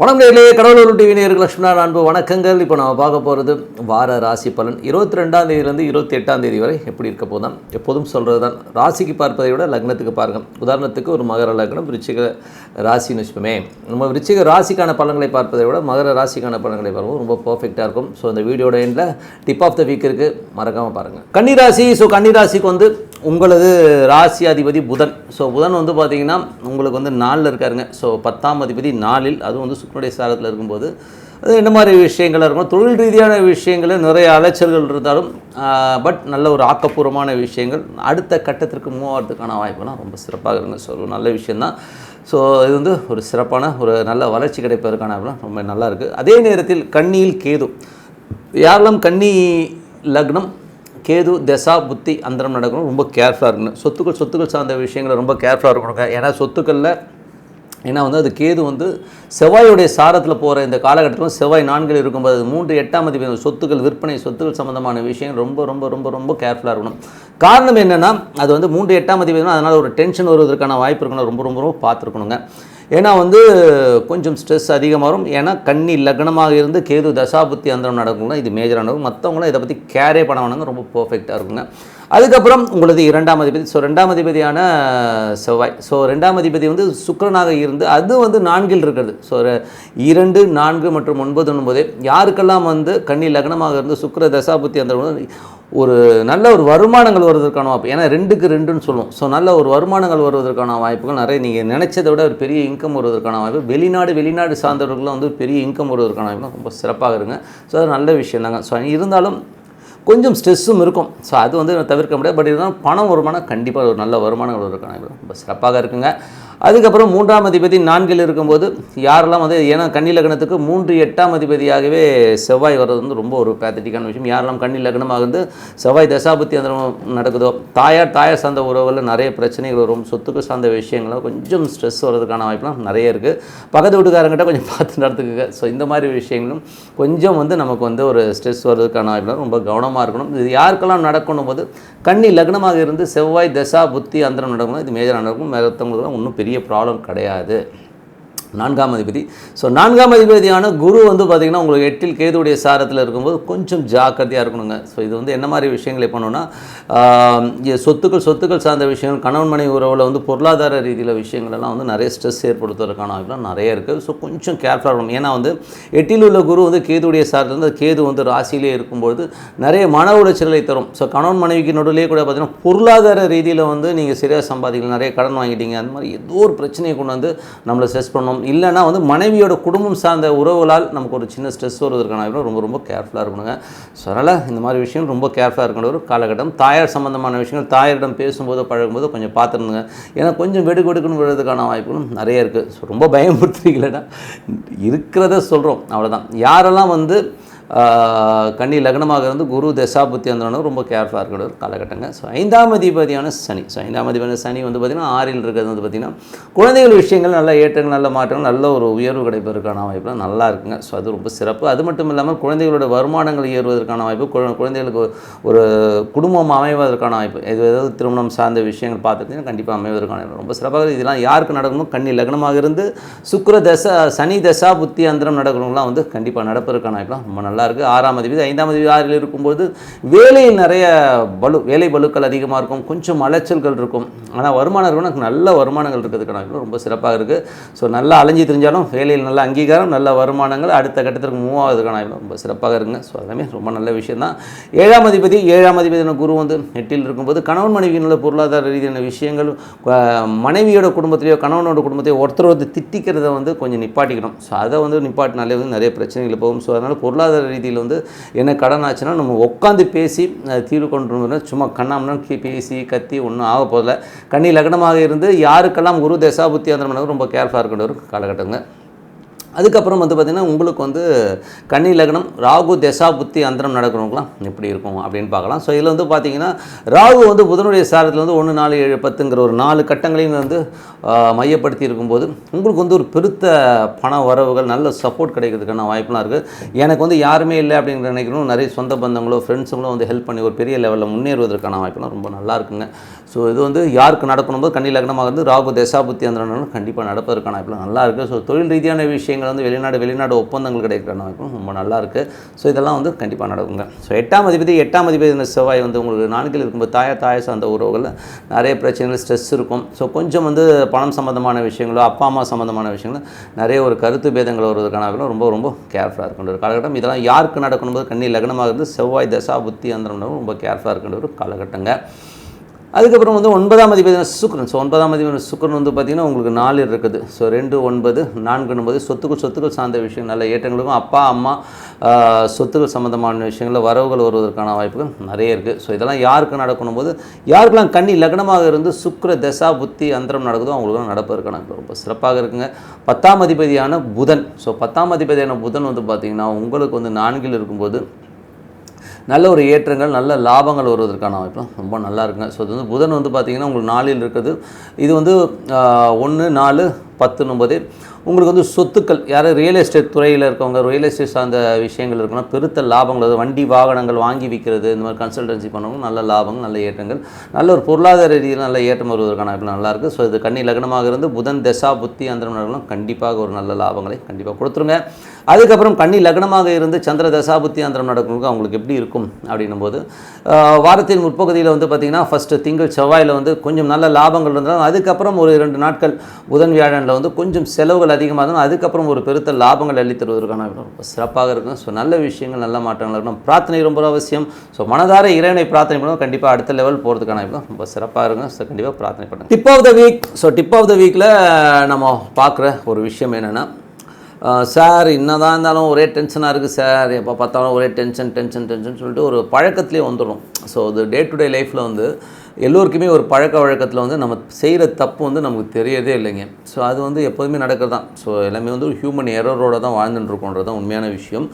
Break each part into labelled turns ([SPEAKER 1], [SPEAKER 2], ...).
[SPEAKER 1] வணக்கம் நேர்களே கடவுளூர் டிவி நேருக்கு லட்சுமணா அன்பு வணக்கங்கள். இப்போ நம்ம பார்க்க போகிறது வார ராசி பலன். இருபத்தி ரெண்டாம் தேதியிலேருந்து இருபத்தி எட்டாம் தேதி வரை எப்படி இருக்க போதான் எப்போதும் சொல்கிறது தான் ராசிக்கு பார்ப்பதை விட லக்னத்துக்கு பாருங்க. உதாரணத்துக்கு ஒரு மகர லக்னம் விருச்சிக ராசின்னு வச்சுப்போமே நம்ம விருச்சிக ராசிக்கான பலன்களை பார்ப்பதை விட மகர ராசிக்கான பலன்களை பார்ப்போம். ரொம்ப பர்ஃபெக்டாக இருக்கும். ஸோ இந்த வீடியோட எண்டில் டிப் ஆஃப் த வீக் இருக்குது மறக்காமல் பாருங்கள் கன்னிராசி ஸோ கன்னிராசிக்கு வந்து உங்களது ராசி அதிபதி புதன். ஸோ புதன் வந்து பார்த்தீங்கன்னா உங்களுக்கு வந்து நாளில் இருக்காருங்க. ஸோ பத்தாம் அதிபதி நாளில் அதுவும் வந்து சுக்கனுடைய சாரத்தில் இருக்கும்போது அது என்ன மாதிரி விஷயங்களாக இருக்கும் தொழில் ரீதியான விஷயங்களில் நிறைய அலைச்சல்கள் இருந்தாலும் பட் நல்ல ஒரு ஆக்கப்பூர்வமான விஷயங்கள். அடுத்த கட்டத்திற்கு மூவ் ஆகிறதுக்கான வாய்ப்புலாம் ரொம்ப சிறப்பாக இருங்க ஸோ ஒரு நல்ல விஷயந்தான் ஸோ இது வந்து ஒரு சிறப்பான ஒரு நல்ல வளர்ச்சி கிடைப்பதற்கான ரொம்ப நல்லா இருக்குது அதே நேரத்தில் கண்ணியில் கேது. யாரெல்லாம் கன்னி லக்னம் கேது தசா புத்தி அந்தரம் நடக்கணும். ரொம்ப கேர்ஃபுல்லாக இருக்கணும். சொத்துக்கள் சொத்துக்கள் சார்ந்த விஷயங்களை ரொம்ப கேர்ஃபுல்லாக இருக்கணுங்க ஏன்னா சொத்துக்களில் ஏன்னா வந்து அது கேது வந்து செவ்வாயுடைய சாரத்தில் போகிற இந்த காலகட்டத்தில் செவ்வாய் நான்கில் இருக்கும்போது மூன்று எட்டாம் அதிபதி சொத்துக்கள் விற்பனை சொத்துக்கள் சம்மந்தமான விஷயங்கள் ரொம்ப ரொம்ப ரொம்ப ரொம்ப கேர்ஃபுல்லாக இருக்கணும். காரணம் என்னென்னா அது வந்து மூன்று எட்டாம் அதிபதி அதனால் ஒரு டென்ஷன் வருவதற்கான வாய்ப்பு இருக்கணும். ரொம்ப ரொம்ப ரொம்ப பார்த்துருக்கணுங்க. ஏன்னா வந்து கொஞ்சம் ஸ்ட்ரெஸ் அதிகமாக வரும். ஏன்னா கண்ணி லக்னமாக இருந்து கேது தசாபுத்தி அந்தரம் நடக்குங்க. இது மேஜராக நடக்கும் மற்றவங்களும் இதை பற்றி கேரே பண்ண வேணாங்க. ரொம்ப பர்ஃபெக்டாக இருக்குங்க. அதுக்கப்புறம் உங்களது இரண்டாம் அதிபதி. ஸோ ரெண்டாம் அதிபதியான செவ்வாய். ஸோ ரெண்டாம் அதிபதி வந்து சுக்கரனாக இருந்து அது வந்து நான்கில் இருக்கிறது. ஸோ இரண்டு நான்கு மற்றும் ஒன்பது ஒன்பது யாருக்கெல்லாம் வந்து கன்னி லக்னமாக இருந்து சுக்கர தசாபுத்தி அந்த ஒரு நல்ல ஒரு வருமானங்கள் வருவதற்கான வாய்ப்பு. ஏன்னா ரெண்டுக்கு ரெண்டுன்னு சொல்லுவோம். ஸோ நல்ல ஒரு வருமானங்கள் வருவதற்கான வாய்ப்புகள் நிறைய. நீங்கள் நினைச்சதை விட ஒரு பெரிய இன்கம் வருவதற்கான வாய்ப்பு. வெளிநாடு வெளிநாடு சார்ந்தவர்களும் வந்து பெரிய இன்கம் வருவதற்கான வாய்ப்பு. ரொம்ப சிறப்பாக இருங்க. ஸோ அது நல்ல விஷயம் தாங்க. ஸோ இருந்தாலும் கொஞ்சம் ஸ்ட்ரெஸ்ஸும் இருக்கும். ஸோ அது வந்து தவிர்க்க முடியாது. பட் இருந்தாலும் பணம் வருமானம் கண்டிப்பாக ஒரு நல்ல வருமானம் வருவதற்கான ரொம்ப சிறப்பாக இருக்குங்க. அதுக்கப்புறம் மூன்றாம் அதிபதி நான்கில் இருக்கும்போது யாரெல்லாம் வந்து ஏன்னா கன்னி லக்னத்துக்கு மூன்று எட்டாம் அதிபதியாகவே செவ்வாய் வர்றது வந்து ரொம்ப ஒரு பேத்தட்டிக்கான விஷயம். யாரெல்லாம் கன்னி லக்னமாக இருந்து செவ்வாய் தசாபத்தி அந்தரம் நடக்குதோ தாயார் தாயார் சார்ந்த உறவில் நிறைய பிரச்சனைகள் வரும் சொத்துக்கு சார்ந்த விஷயங்களும் கொஞ்சம் ஸ்ட்ரெஸ் வர்றதுக்கான வாய்ப்புலாம் நிறைய இருக்குது பக்கத்து வீட்டுக்காரங்கிட்ட கொஞ்சம் பார்த்து நடத்துக்குங்க ஸோ இந்த மாதிரி விஷயங்களும் கொஞ்சம் வந்து நமக்கு வந்து ஒரு ஸ்ட்ரெஸ் வர்றதுக்கான வாய்ப்புலாம் ரொம்ப கவனமாக இருக்கணும். இது யாருக்கெல்லாம் நடக்கணும் போது கன்னி லக்னமாக இருந்து செவ்வாய் தசா புத்தி அந்தரம் நடக்கணும் இது மேஜராக நடக்கும். மற்றவங்களுக்குலாம் ஒன்றும் பெரிய பெரிய ப்ராப்ளம் கிடையாது. நான்காம் அதிபதி. ஸோ நான்காம் அதிபதியான குரு வந்து பார்த்திங்கன்னா உங்களுக்கு எட்டில் கேதுடைய சாரத்தில் இருக்கும்போது கொஞ்சம் ஜாக்கிரதையாக இருக்கணுங்க. ஸோ இது வந்து என்ன மாதிரி விஷயங்களை பண்ணணும்னா சொத்துக்கள் சொத்துக்கள் சார்ந்த விஷயங்கள் கணவன் மனைவி உறவில் வந்து பொருளாதார ரீதியில் விஷயங்களெல்லாம் வந்து நிறைய ஸ்ட்ரெஸ் ஏற்படுத்துவதற்கான வாய்ப்புலாம் நிறைய இருக்குது ஸோ கொஞ்சம் கேர்ஃபுல்லாக இருக்கணும். ஏன்னா வந்து எட்டில் உள்ள குரு வந்து கேதுடைய சாரத்தில் வந்து கேது வந்து ராசியிலே இருக்கும்போது நிறைய மன உளைச்சலை தரும். ஸோ கணவன் மனைவிக்கு நடுவிலே கூட பார்த்திங்கன்னா பொருளாதார ரீதியில் வந்து நீங்கள் சரியாக சம்பாதிக்கல நிறைய கடன் வாங்கிட்டீங்க அந்த மாதிரி ஏதோ ஒரு பிரச்சனையை கொண்டு வந்து நம்மளை ஸ்ட்ரெஸ் பண்ணணும். இல்லைனா வந்து மனைவியோட குடும்பம் சார்ந்த உறவுகளால் நமக்கு ஒரு சின்ன ஸ்ட்ரெஸ் வருவதற்கான வாய்ப்பு ரொம்ப ரொம்ப கேர்ஃபுல்லாக இருக்கணுங்க. ஸோ அதனால் இந்த மாதிரி விஷயம் ரொம்ப கேர்ஃபுல்லாக இருக்கணும் ஒரு காலகட்டம். தாயார் சம்மந்தமான விஷயங்கள் தாயாரிடம் பேசும்போது பழகும்போது கொஞ்சம் பார்த்துருந்துங்க. ஏன்னா கொஞ்சம் வெடுக்கு வெடுக்குன்னு விழுறதுக்கான வாய்ப்புகளும் நிறைய இருக்குது ஸோ ரொம்ப பயமுறுத்துறீங்களா இருக்கிறத சொல்கிறோம் அவ்வளோதான் யாரெல்லாம் வந்து கன்னி லக்னமாக இருந்து குரு தசாபுத்தி அந்த ரொம்ப கேர்ஃபுல்லாக இருக்கிற ஒரு காலகட்டங்க. ஸோ ஐந்தாம் அதிபதியான சனி. ஸோ ஐந்தாம் அதிபதியான சனி வந்து பார்த்திங்கன்னா ஆறில் இருக்கிறது வந்து பார்த்திங்கன்னா குழந்தைகள் விஷயங்கள் நல்ல ஏற்றங்கள் நல்ல மாற்றங்கள் நல்ல ஒரு உயர்வு கிடைப்பதற்கான வாய்ப்புலாம் நல்லா இருக்குங்க. ஸோ அது ரொம்ப சிறப்பு. அது மட்டும் இல்லாமல் குழந்தைகளோட வருமானங்கள் ஏறுவதற்கான வாய்ப்பு குழந்தைகளுக்கு ஒரு குடும்பம் அமைவதற்கான வாய்ப்பு இது ஏதாவது திருமணம் சார்ந்த விஷயங்கள் பார்த்துட்டிங்கன்னா கண்டிப்பாக அமைவதற்கான வாய்ப்பு. ரொம்ப சிறப்பாக இதெல்லாம் யாருக்கு நடக்கணும் கன்னி லக்னமாக இருந்து சுக்கர தசா சனி தசா புத்தி அந்தரம் நடக்கிறவங்களாம் வந்து கண்டிப்பாக நடப்பதற்கான வாய்ப்புலாம் ரொம்ப நல்லா இருக்குது ஆறாம் அதிபதி ஐந்தாம் அதிபதி ஆறில் இருக்கும்போது வேலையில் நிறைய பலு வேலை பலுக்கள் அதிகமாக இருக்கும். கொஞ்சம் அலைச்சல்கள் இருக்கும். ஆனால் வருமானம் இருக்கணும் எனக்கு நல்ல வருமானங்கள் இருக்கிறதுக்கான ரொம்ப சிறப்பாக இருக்குது ஸோ நல்லா அலைஞ்சி தெரிஞ்சாலும் வேலையில் நல்ல அங்கீகாரம் நல்ல வருமானங்கள் அடுத்த கட்டத்திற்கு மூவாவதுக்கான ரொம்ப சிறப்பாக இருக்குங்க. ஸோ எல்லாமே ரொம்ப நல்ல விஷயம் தான் ஏழாம் அதிபதி ஏழாம் அதிபதியான குரு வந்து நெட்டில் இருக்கும்போது கணவன் மனைவியினுள்ள பொருளாதார ரீதியான விஷயங்கள் மனைவியோட குடும்பத்திலேயோ கணவனோட குடும்பத்தையோ ஒருத்தர் வந்து திட்டிக்கிறத வந்து கொஞ்சம் நிப்பாட்டிக்கணும். ஸோ அதை வந்து நிப்பாட்டினாலே வந்து நிறைய பிரச்சனைகள் போகும். ஸோ அதனால் பொருளாதார ரீதியில் வந்து என்ன கடன் ஆச்சுன்னா நம்ம உட்காந்து பேசி தீர்வு கொண்டு சும்மா கண்ணாமன்னு பேசி கத்தி ஒன்றும் ஆக போதில்லை கண்ணி லக்னமாக இருந்து யாருக்கெல்லாம் குரு தசாபுத்தி அந்த ரொம்ப கேர்ஃபுல்லாக இருக்கின்ற ஒரு காலகட்டங்க. அதுக்கப்புறம் வந்து பார்த்திங்கன்னா உங்களுக்கு வந்து கன்னி லக்னம் ராகு தசா புத்தி அந்தரம் நடக்கிறவங்களாம் எப்படி இருக்கும் அப்படின்னு பார்க்கலாம். ஸோ இதில் வந்து பார்த்திங்கன்னா ராகு வந்து புதனுடைய சாரத்தில் வந்து ஒன்று நாலு ஏழு பத்துங்கிற ஒரு நாலு கட்டங்களையும் வந்து மையப்படுத்தி இருக்கும்போது உங்களுக்கு வந்து ஒரு பெருத்த பண வரவுகள் நல்ல சப்போர்ட் கிடைக்கிறதுக்கான வாய்ப்புலாம் இருக்குது எனக்கு வந்து யாருமே இல்லை அப்படிங்கிற நினைக்கிறோம் நிறைய சொந்த பந்தங்களோ ஃப்ரெண்ட்ஸுங்களோ வந்து ஹெல்ப் பண்ணி ஒரு பெரிய லெவலில் முன்னேறுவதற்கான வாய்ப்புலாம் ரொம்ப நல்லா இருக்குங்க. ஸோ இது வந்து யாருக்கு நடக்கணும் போது கன்னி லக்னமாக இருந்து ராகு தசாபுத்தி அந்த கண்டிப்பாக நடப்பதற்கான வாய்ப்பு நல்லா இருக்குது ஸோ தொழில் ரீதியான விஷயங்கள் வந்து வெளிநாடு வெளிநாடு ஒப்பந்தங்கள் கிடைக்கிற வாய்ப்பும் ரொம்ப நல்லா இருக்குது ஸோ இதெல்லாம் வந்து கண்டிப்பாக நடக்குங்க. ஸோ எட்டாம் அதிபதி எட்டாம் அதிபதி இந்த செவ்வாய் வந்து உங்களுக்கு நான்கில் இருக்கும்போது தாயா தாய சார்ந்த உறவுகளில் நிறைய பிரச்சனைகள் ஸ்ட்ரெஸ் இருக்கும். ஸோ கொஞ்சம் வந்து பணம் சம்மந்தமான விஷயங்களோ அப்பா அம்மா சம்மந்தமான விஷயங்களோ நிறைய ஒரு கருத்து பேதங்கள் வருவதற்கான வாய்ப்புகள் ரொம்ப ரொம்ப கேர்ஃபுல்லாக இருக்கின்ற ஒரு காலகட்டம். இதெல்லாம் யாருக்கு நடக்கணும் போது கன்னி லக்னமாக இருந்து செவ்வாய் தசா புத்தி அந்த ரொம்ப கேர்ஃபுல்லாக இருக்கின்ற ஒரு காலகட்டங்க. அதுக்கப்புறம் வந்து ஒன்பதாம் அதிபதியான சுக்கரன். ஸோ ஒன்பதாம் அதிபதியான சுக்கரன் வந்து பார்த்திங்கன்னா உங்களுக்கு நாலு இருக்குது. ஸோ ரெண்டு ஒன்பது நான்கு ஒன்பது சொத்துக்கள் சொத்துக்கள் சார்ந்த விஷயம் நல்ல ஏற்றங்களுக்கும் அப்பா அம்மா சொத்துக்கள் சம்மந்தமான விஷயங்களில் வரவுகள் வருவதற்கான வாய்ப்புகள் நிறைய இருக்குது ஸோ இதெல்லாம் யாருக்கு நடக்கணும் போது யாருக்கெல்லாம் கண்ணி லக்னமாக இருந்து சுக்ர தசா புத்தி அந்தரம் நடக்குதோ அவங்களுக்குலாம் நடப்பதற்கான ரொம்ப சிறப்பாக இருக்குங்க. பத்தாம் அதிபதியான புதன். ஸோ பத்தாம் அதிபதியான புதன் வந்து பார்த்திங்கன்னா உங்களுக்கு வந்து நான்கில் இருக்கும்போது நல்ல ஒரு ஏற்றங்கள் நல்ல லாபங்கள் வருவதற்கான வாய்ப்பும் ரொம்ப நல்லா இருக்குங்க. ஸோ இது வந்து புதன் வந்து பார்த்திங்கன்னா உங்களுக்கு நாளில் இருக்குது இது வந்து ஒன்று நாலு பத்து போது உங்களுக்கு வந்து சொத்துக்கள் யாரும் ரியல் எஸ்டேட் துறையில் இருக்கவங்க ரியல் எஸ்டேட் சார்ந்த விஷயங்கள் இருக்குன்னா பெருத்த லாபங்கள் வண்டி வாகனங்கள் வாங்கி விற்கிறது இந்த மாதிரி கன்சல்டன்சி பண்ணவங்க நல்ல லாபங்கள் நல்ல ஏற்றங்கள் நல்ல ஒரு பொருளாதார ரீதியில் நல்ல ஏற்றம் வருவதற்கான வாய்ப்பு நல்லாயிருக்கு ஸோ இது கன்னி லக்னமாக இருந்து புதன் தசா புத்தி அந்த கண்டிப்பாக ஒரு நல்ல லாபங்களை கண்டிப்பாக கொடுத்துருங்க. அதுக்கப்புறம் கன்னி லக்னமாக இருந்து சந்திர தசாபுத்தி அந்தரம் நடக்கிறவங்க அவங்களுக்கு எப்படி இருக்கும் அப்படின்னும் போது வாரத்தின் முற்பகுதியில் வந்து பார்த்திங்கன்னா ஃபஸ்ட்டு திங்கள் செவ்வாயில் வந்து கொஞ்சம் நல்ல லாபங்கள் இருந்தாலும் அதுக்கப்புறம் ஒரு இரண்டு நாட்கள் புதன் வியாழன் வியாழனில் வந்து கொஞ்சம் செலவுகள் அதிகமாக இருந்தாலும் அதுக்கப்புறம் ஒரு பெருத்த லாபங்கள் அள்ளி தருவதற்கான ரொம்ப சிறப்பாக இருக்கும். ஸோ நல்ல விஷயங்கள் நல்ல மாற்றங்கள் இருக்கணும். பிரார்த்தனை ரொம்ப அவசியம். ஸோ மனதார இறைவனை பிரார்த்தனை பண்ணுவோம். கண்டிப்பாக அடுத்த லெவல் போகிறதுக்கான வாய்ப்பு ரொம்ப சிறப்பாக இருக்கும். ஸோ கண்டிப்பாக பிரார்த்தனை பண்ணுங்க. Tip of the week so tip of the வீக்கில் நம்ம பார்க்குற ஒரு விஷயம் என்னென்னா சார் என்னதான் இருந்தாலும் ஒரே டென்ஷனாக இருக்குது சார். எப்போ பார்த்தாலும் ஒரே டென்ஷன் டென்ஷன் டென்ஷன் சொல்லிட்டு ஒரு பழக்கத்துலேயே வந்துடும் ஸோ அது டே டு டே லைஃப்பில் வந்து எல்லோருக்குமே ஒரு பழக்க வழக்கத்தில் வந்து நம்ம செய்கிற தப்பு வந்து நமக்கு தெரியறதே இல்லைங்க. ஸோ அது வந்து எப்போதுமே நடக்கிறது தான் ஸோ எல்லாமே வந்து ஒரு ஹியூமன் எரரோடு தான் வாழ்ந்துட்டுருக்கோன்றது தான் உண்மையான விஷயம்.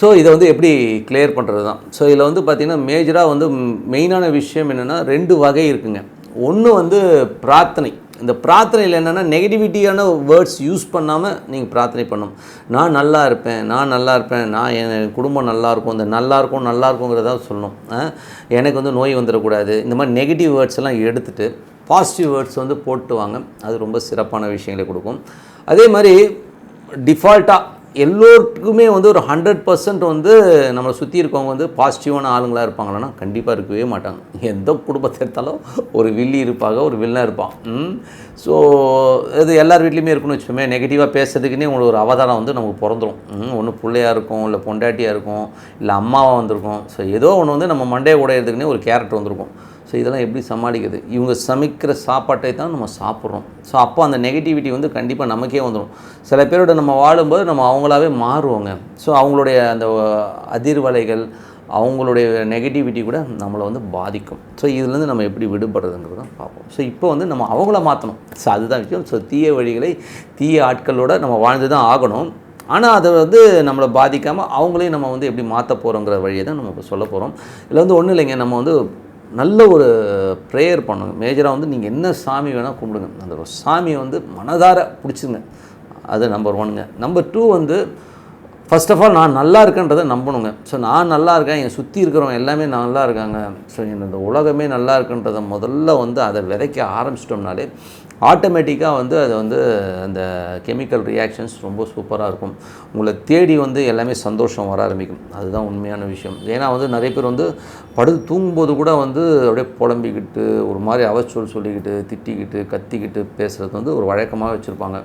[SPEAKER 1] ஸோ இதை வந்து எப்படி கிளியர் பண்ணுறது தான் ஸோ இதில் வந்து பார்த்திங்கன்னா மேஜராக வந்து மெயினான விஷயம் என்னென்னா ரெண்டு வகை இருக்குங்க. ஒன்று வந்து பிரார்த்தனை. இந்த பிரார்த்தனையில் என்னென்னா நெகட்டிவிட்டியான வேர்ட்ஸ் யூஸ் பண்ணாமல் நீங்கள் பிரார்த்தனை பண்ணணும். நான் நல்லா இருப்பேன் நான் நல்லா இருப்பேன் நான் என் குடும்பம் நல்லாயிருக்கும் இந்த நல்லா இருக்கும் நல்லா இருக்குங்கிறத சொல்லணும். எனக்கு வந்து நோய் வந்துடக்கூடாது. இந்த மாதிரி நெகட்டிவ் வேர்ட்ஸ் எல்லாம் எடுத்துகிட்டு பாசிட்டிவ் வேர்ட்ஸ் வந்து போட்டு வாங்க அது ரொம்ப சிறப்பான விஷயங்களை கொடுக்கும். அதே மாதிரி டிஃபால்ட்டாக எல்லோருக்குமே வந்து ஒரு ஹண்ட்ரட் பர்சன்ட் வந்து நம்மளை சுற்றி இருக்கவங்க வந்து பாசிட்டிவான ஆளுங்களாக இருப்பாங்களா கண்டிப்பாக இருக்கவே மாட்டாங்க. எந்த குடும்பத்தை எடுத்தாலும் ஒரு வில்லி இருப்பாங்க ஒரு வில்லன் இருப்பான். ஸோ இது எல்லார் வீட்லேயுமே இருக்குன்னு வச்சுக்கோமே நெகட்டிவாக பேசுறதுக்குன்னே உங்களுக்கு ஒரு அவதாரம் வந்து நமக்கு பிறந்துரும். ஒன்று பிள்ளையாக இருக்கும் இல்லை பொண்டாட்டியாக இருக்கும் இல்லை அம்மாவாக வந்திருக்கும். ஸோ ஏதோ ஒன்று வந்து நம்ம மண்டையை உடையிறதுக்குன்னே ஒரு கேரக்டர் வந்திருக்கும். ஸோ இதெல்லாம் எப்படி சமாளிக்கிறது? இவங்க சமைக்கிற சாப்பாட்டை தான் நம்ம சாப்பிட்றோம். ஸோ அப்போ அந்த நெகட்டிவிட்டி வந்து கண்டிப்பாக நமக்கே வந்துடும் சில பேரோட நம்ம வாழும்போது நம்ம அவங்களாவே மாறுவோங்க. ஸோ அவங்களுடைய அந்த அதிர்வலைகள் அவங்களுடைய நெகட்டிவிட்டி கூட நம்மளை வந்து பாதிக்கும். ஸோ இதுலேருந்து நம்ம எப்படி விடுபடுறதுங்கிறது தான் பார்ப்போம். ஸோ இப்போ வந்து நம்ம அவங்கள மாற்றணும் ஸோ அதுதான் விஷயம். ஸோ தீய வழிகளை தீய ஆட்களோட நம்ம வாழ்ந்து தான் ஆகணும். ஆனால் அதை வந்து நம்மளை பாதிக்காமல் அவங்களையும் நம்ம வந்து எப்படி மாற்ற போகிறோங்கிற வழியை தான் நம்ம இப்போ சொல்ல போகிறோம் இதில் வந்து ஒன்றும் இல்லைங்க. நம்ம வந்து நல்ல ஒரு ப்ரேயர் பண்ணுங்க மேஜராக வந்து நீங்கள் என்ன சாமி வேணால் கும்பிடுங்க. அந்த சாமியை வந்து மனதார பிடிச்சிங்க. அது நம்பர் ஒன்னுங்க நம்பர் டூ வந்து ஃபர்ஸ்ட் ஆஃப் ஆல் நான் நல்லா இருக்கேன்றதை நம்பணுங்க. ஸோ நான் நல்லா இருக்கேன் என் சுற்றி இருக்கிறவங்க எல்லாமே நல்லா இருக்காங்க. ஸோ இந்த உலகமே நல்லா இருக்குன்றதை முதல்ல வந்து அதை விதைக்க ஆரம்பிச்சிட்டோம்னாலே ஆட்டோமேட்டிக்காக வந்து அது வந்து அந்த கெமிக்கல் ரியாக்ஷன்ஸ் ரொம்ப சூப்பராக இருக்கும். உங்களை தேடி வந்து எல்லாமே சந்தோஷம் வர ஆரம்பிக்கும். அதுதான் உண்மையான விஷயம். ஏன்னா வந்து நிறைய பேர் வந்து படுத்து தூங்கும்போது கூட வந்து அப்படியே புலம்பிக்கிட்டு ஒரு மாதிரி அவச்சொல் சொல்லிக்கிட்டு திட்டிக்கிட்டு கத்திக்கிட்டு பேசுகிறது வந்து ஒரு வழக்கமாக வச்சுருப்பாங்க.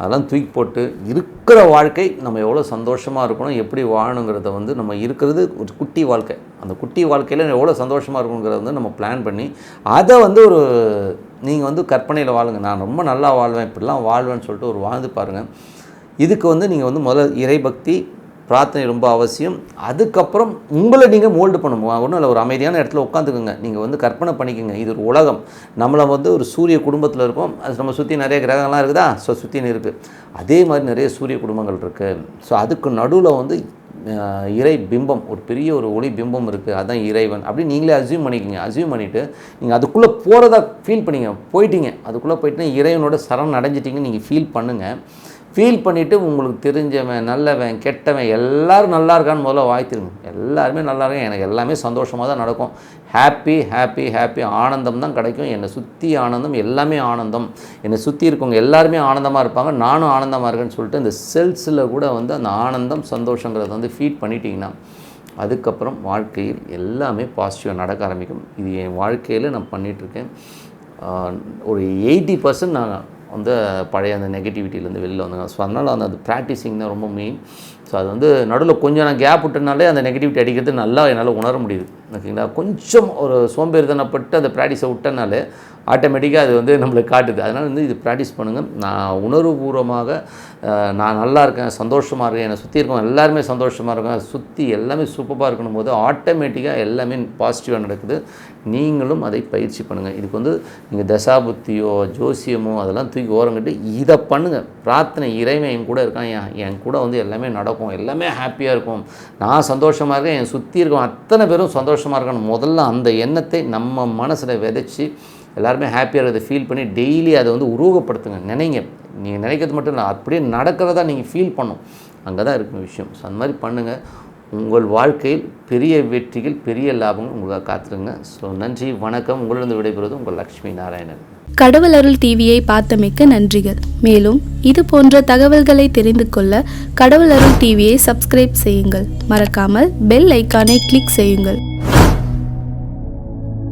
[SPEAKER 1] அதெல்லாம் தூக்கி போட்டு இருக்கிற வாழ்க்கை நம்ம எவ்வளோ சந்தோஷமாக இருக்கணும் எப்படி வாழணுங்கிறத வந்து நம்ம இருக்கிறது ஒரு குட்டி வாழ்க்கை. அந்த குட்டி வாழ்க்கையில் எவ்வளோ சந்தோஷமாக இருக்கணுங்கிறத வந்து நம்ம பிளான் பண்ணி அதை வந்து ஒரு நீங்கள் வந்து கற்பனையில் வாழுங்க. நான் ரொம்ப நல்லா வாழ்வேன் இப்படிலாம் வாழ்வேன்னு சொல்லிட்டு ஒரு வாழ்ந்து பாருங்கள் இதுக்கு வந்து நீங்கள் வந்து முதல்ல இறைபக்தி பிரார்த்தனை ரொம்ப அவசியம். அதுக்கப்புறம் உங்களை நீங்கள் மோல்டு பண்ணணும். ஒன்றும் இல்லை ஒரு அமைதியான இடத்துல உட்காந்துக்குங்க. நீங்கள் வந்து கற்பனை பண்ணிக்கோங்க. இது ஒரு உலகம். நம்மளை வந்து ஒரு சூரிய குடும்பத்தில் இருக்கோம். அது நம்ம சுற்றி நிறைய கிரகங்கள்லாம் இருக்குதா? ஸோ சுற்றின்னு இருக்குது அதே மாதிரி நிறைய சூரிய குடும்பங்கள் இருக்குது ஸோ அதுக்கு நடுவில் வந்து இறை பிம்பம் ஒரு பெரிய ஒரு ஒளி பிம்பம் இருக்குது அதுதான் இறைவன். அப்படி நீங்களே அசியூம் பண்ணிக்கோங்க. அசியூம் பண்ணிவிட்டு நீங்கள் அதுக்குள்ளே போகிறதா ஃபீல் பண்ணிங்க போயிட்டீங்க. அதுக்குள்ளே போயிட்டுனா இறைவனோட சரண் அடைஞ்சிட்டிங்கன்னு நீங்கள் ஃபீல் பண்ணுங்கள் ஃபீல் பண்ணிவிட்டு உங்களுக்கு தெரிஞ்சவன் நல்லவன் கெட்டவன் எல்லோரும் நல்லா இருக்கான்னு முதல்ல வாய்த்திருங்க. எல்லாருமே நல்லா இருக்காங்க எனக்கு எல்லாமே சந்தோஷமாக தான் நடக்கும். ஹாப்பி ஹாப்பி ஹாப்பி ஆனந்தம் தான் கிடைக்கும். என்னை சுற்றி ஆனந்தம் எல்லாமே ஆனந்தம். என்னை சுற்றி இருக்கவங்க எல்லாருமே ஆனந்தமாக இருப்பாங்க. நானும் ஆனந்தமாக இருக்கேன்னு சொல்லிட்டு இந்த செல்ஸில் கூட வந்து அந்த ஆனந்தம் சந்தோஷங்கிறத வந்து ஃபீட் பண்ணிட்டீங்கன்னா அதுக்கப்புறம் வாழ்க்கையில் எல்லாமே பாசிட்டிவாக நடக்க ஆரம்பிக்கும். இது என் வாழ்க்கையில் நான் பண்ணிகிட்ருக்கேன் ஒரு எயிட்டி பர்சன்ட் நான் வந்து பழைய அந்த நெகட்டிவிட்டிலேருந்து வெளியில் வந்தாங்க. ஸோ அதனால் அந்த அது ப்ராக்டிஸிங் தான் ரொம்ப மெயின் ஸோ அது வந்து நடுவில் கொஞ்சம் நான் கேப் விட்டனாலே அந்த நெகட்டிவிட்டி அடிக்கிறது நல்லா என்னால் உணர முடியுது. ஓகேங்களா? கொஞ்சம் ஒரு சோம்பேறித்தனப்பட்டு அந்த ப்ராக்டிஸை விட்டனாலே ஆட்டோமேட்டிக்காக அது வந்து நம்மளுக்கு காட்டுது. அதனால் வந்து இது ப்ராக்டிஸ் பண்ணுங்கள் நான் உணர்வுபூர்வமாக நான் நல்லா இருக்கேன் சந்தோஷமாக இருக்கேன் என்னை சுற்றி இருக்கவங்க எல்லாருமே சந்தோஷமாக இருக்கேன் சுற்றி எல்லாமே சூப்பராக இருக்கணும் போது ஆட்டோமேட்டிக்காக எல்லாமே பாசிட்டிவாக நடக்குது. நீங்களும் அதை பயிற்சி பண்ணுங்கள் இதுக்கு வந்து நீங்கள் தசாபுத்தியோ ஜோசியமோ அதெல்லாம் தூக்கி ஓரங்கிட்டு இதை பண்ணுங்கள் பிரார்த்தனை இறைவன் என் கூட இருக்கான். என் என் கூட வந்து எல்லாமே நடக்கும். எல்லாமே ஹாப்பியாக இருக்கும். நான் சந்தோஷமாக இருக்கேன். என் சுற்றி இருக்கோம் அத்தனை பேரும் சந்தோஷம் சந்தோஷமாக இருக்கணும். முதல்ல அந்த எண்ணத்தை நம்ம மனசில் விதைச்சி எல்லாருமே ஹாப்பியாக இருக்கிறத ஃபீல் பண்ணி டெய்லி அதை வந்து உருவகப்படுத்துங்க. நினைங்க. நீங்கள் நினைக்கிறது மட்டும் இல்லை அப்படியே நடக்கிறதா நீங்கள் ஃபீல் பண்ணும். அங்கே தான் இருக்கும் விஷயம். ஸோ அந்த மாதிரி பண்ணுங்கள் உங்கள் வாழ்க்கையில் பெரிய வெற்றிகள் பெரிய லாபங்கள் உங்களுக்காக காத்துருங்க. ஸோ நன்றி வணக்கம். உங்களிடம் விடைபெறுவது உங்கள் லக்ஷ்மி நாராயணன்.
[SPEAKER 2] கடவுள் அருள் டிவியை பார்த்தமைக்க நன்றிகள். மேலும் இது போன்ற தகவல்களை தெரிந்து கொள்ள கடவுள் அருள் டிவியை சப்ஸ்கிரைப் செய்யுங்கள். மறக்காமல் பெல் ஐக்கானை கிளிக் செய்யுங்கள்.